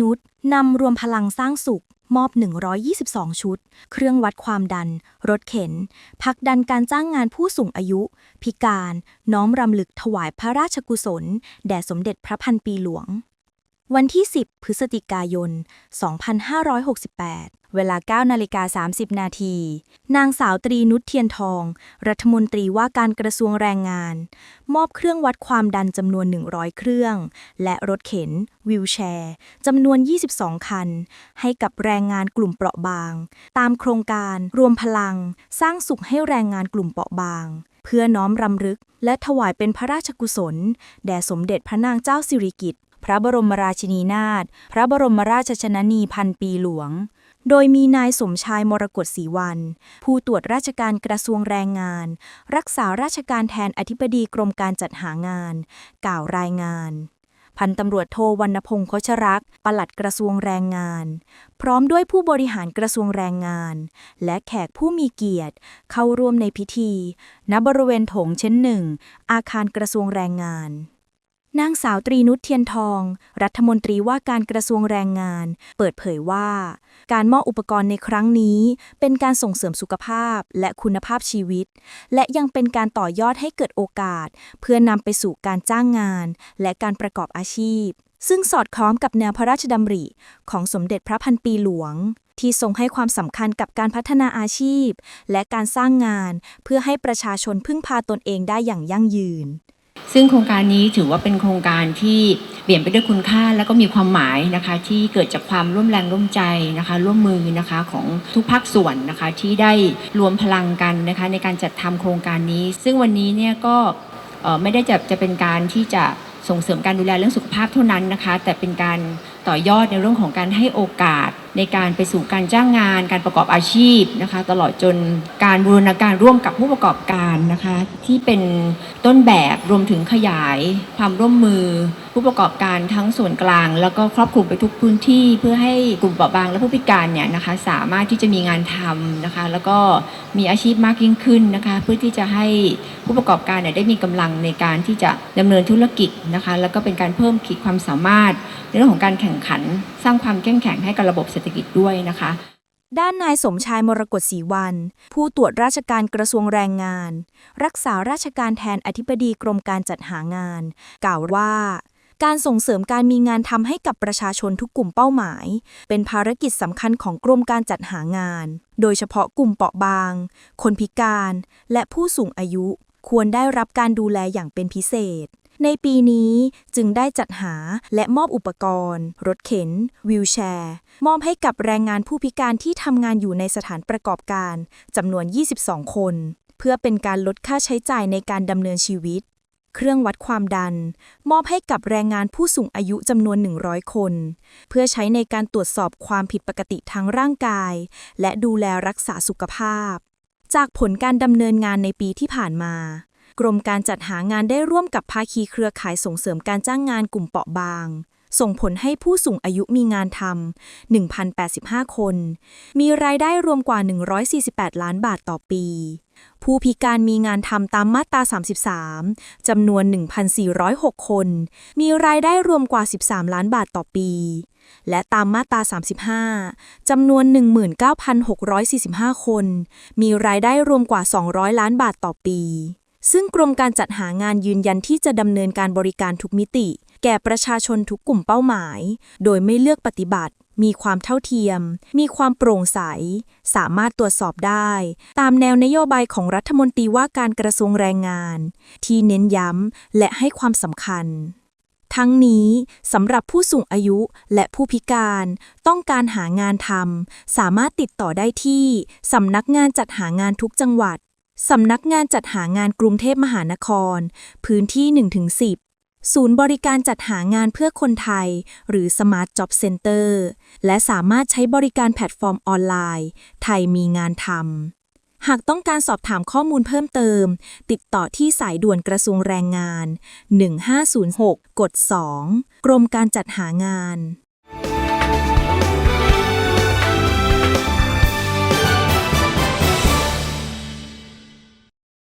นุชนำรวมพลังสร้างสุข มอบ 122 ชุด เครื่องวัดความดัน รถเข็นพักดันการจ้างงานผู้สูงอายุ พิการ น้อมรำลึกถวายพระราชกุศล แด่สมเด็จพระพันปีหลวง วันที่ 10 พฤศจิกายน 2568 เวลา 9 นาฬิกา 30 นาที นางสาวตรีนุชเทียนทอง รัฐมนตรีว่าการกระทรวงแรงงาน มอบเครื่องวัดความดันจำนวน 100 เครื่อง และรถเข็น วิวแชร์จำนวน 22 คัน ให้กับแรงงานกลุ่มเปราะบาง ตามโครงการรวมพลัง สร้างสุขให้แรงงานกลุ่มเปราะบาง เพื่อน้อมรำลึก และถวายเป็นพระราชกุศล แด่สมเด็จพระนางเจ้าสิริกิติ์ พระบรมราชินีนาถพระบรมราชชนนีพันปีหลวง โดยมีนายสมชายมรกตศรีวัน ผู้ตรวจราชการกระทรวงแรงงาน รักษาราชการแทนอธิบดีกรมการจัดหางาน กล่าวรายงานพันตำรวจโทวรรณพงศ์คชรักษ์ปลัดกระทรวงแรงงาน พร้อมด้วยผู้บริหารกระทรวงแรงงาน และแขกผู้มีเกียรติ เข้าร่วมในพิธี ณบริเวณโถงชั้นหนึ่ง อาคารกระทรวงแรงงาน นางสาวตรีนุชเทียนทอง รัฐมนตรีว่าการกระทรวงแรงงาน เปิดเผยว่า การมอบอุปกรณ์ในครั้งนี้ เป็นการส่งเสริมสุขภาพและคุณภาพชีวิต และยังเป็นการต่อยอดให้เกิดโอกาส เพื่อนำไปสู่การจ้างงาน และการประกอบอาชีพ ซึ่งสอดคล้องกับแนวพระราชดำริ ของสมเด็จพระพันปีหลวง ที่ทรงให้ความสำคัญกับการพัฒนาอาชีพ และการสร้างงาน เพื่อให้ประชาชนพึ่งพาตนเองได้อย่างยั่งยืน ซึ่งโครงการนี้ถือว่าเป็นโครงการที่เปลี่ยนไปด้วยคุณค่าและก็มีความหมายนะคะที่เกิดจากความร่วมแรงร่วมใจนะคะร่วมมือนะคะของทุกภาคส่วนนะคะที่ได้รวมพลังกันนะคะในการจัดทำโครงการนี้ ซึ่งวันนี้เนี่ยก็ไม่ได้จะจะเป็นการที่จะส่งเสริมการดูแลเรื่องสุขภาพเท่านั้นนะคะ แต่เป็นการต่อยอดในเรื่องของการให้โอกาส ในการไปสู่การจ้างงานการประกอบอาชีพนะคะ ตลอดจนการบูรณาการร่วมกับผู้ประกอบการนะคะ ที่เป็นต้นแบบรวมถึงขยาย ความร่วมมือ ผู้ประกอบการทั้งส่วนกลาง แล้วก็ครอบคลุมไปทุกพื้นที่ เพื่อให้กลุ่มเปราะบางและผู้พิการเนี่ยนะคะสามารถที่จะมีงานทำนะคะ แล้วก็มีอาชีพมากยิ่งขึ้นนะคะ เพื่อที่จะให้ผู้ประกอบการเนี่ยได้มีกำลังในการที่จะดำเนินธุรกิจนะคะ แล้วก็เป็นการเพิ่มขีดความสามารถ ในเรื่องของการแข่งขัน สร้างความเข้มแข็งให้กับระบบเศรษฐกิจด้วยนะคะ ด้านนายสมชายมรกตศรีวัน ผู้ตรวจราชการกระทรวงแรงงาน รักษาราชการแทนอธิบดีกรมการจัดหางาน กล่าวว่าการส่งเสริมการมีงานทำให้กับประชาชนทุกกลุ่มเป้าหมาย เป็นภารกิจสำคัญของกรมการจัดหางาน โดยเฉพาะกลุ่มเปราะบาง คนพิการ และผู้สูงอายุ ควรได้รับการดูแลอย่างเป็นพิเศษ ในปีนี้จึงได้จัดหาและมอบอุปกรณ์ รถเข็น วิวแชร์ มอบให้กับแรงงานผู้พิการที่ทำงานอยู่ในสถานประกอบการจำนวน 22 คน เพื่อเป็นการลดค่าใช้จ่ายในการดำเนินชีวิต เครื่องวัดความดัน มอบให้กับแรงงานผู้สูงอายุจำนวน 100 คน เพื่อใช้ในการตรวจสอบความผิดปกติทางร่างกาย และดูแลรักษาสุขภาพ จากผลการดำเนินงานในปีที่ผ่านมา กรมการจัดหางานได้ร่วมกับภาคีเครือข่ายส่งเสริมการจ้างงานกลุ่มเปราะบาง ส่งผลให้ผู้สูงอายุมีงานทำ 1,085 คน มีรายได้รวมกว่า 148 ล้านบาทต่อปี ผู้พิการมีงานทำตามมาตรา 33 จำนวน 1,406 คน มีรายได้รวมกว่า 13 ล้านบาทต่อปี และตามมาตรา 35 จำนวน 19,645 คน มีรายได้รวมกว่า 200 ล้านบาทต่อปี ซึ่งกรมการจัดหางานยืนยันที่จะดำเนินการบริการทุกมิติ แก่ประชาชนทุกกลุ่มเป้าหมาย โดยไม่เลือกปฏิบัติ มีความเท่าเทียม มีความโปร่งใส สามารถตรวจสอบได้ ตามแนวนโยบายของรัฐมนตรีว่าการกระทรวงแรงงาน ที่เน้นย้ำและให้ความสำคัญทั้งนี้สำหรับผู้สูงอายุและผู้พิการต้องการหางานทำสามารถติดต่อได้ที่สำนักงานจัดหางานทุกจังหวัด สำนักงานจัดหางานกรุงเทพมหานคร พื้นที่ 1-10 ศูนย์บริการจัดหางานเพื่อคนไทย หรือ Smart Job Center และสามารถใช้บริการแพลตฟอร์มออนไลน์ ไทยมีงานทำ หากต้องการสอบถามข้อมูลเพิ่มเติม ติดต่อที่สายด่วนกระทรวงแรงงาน 1506 กด 2 กรมการจัดหางาน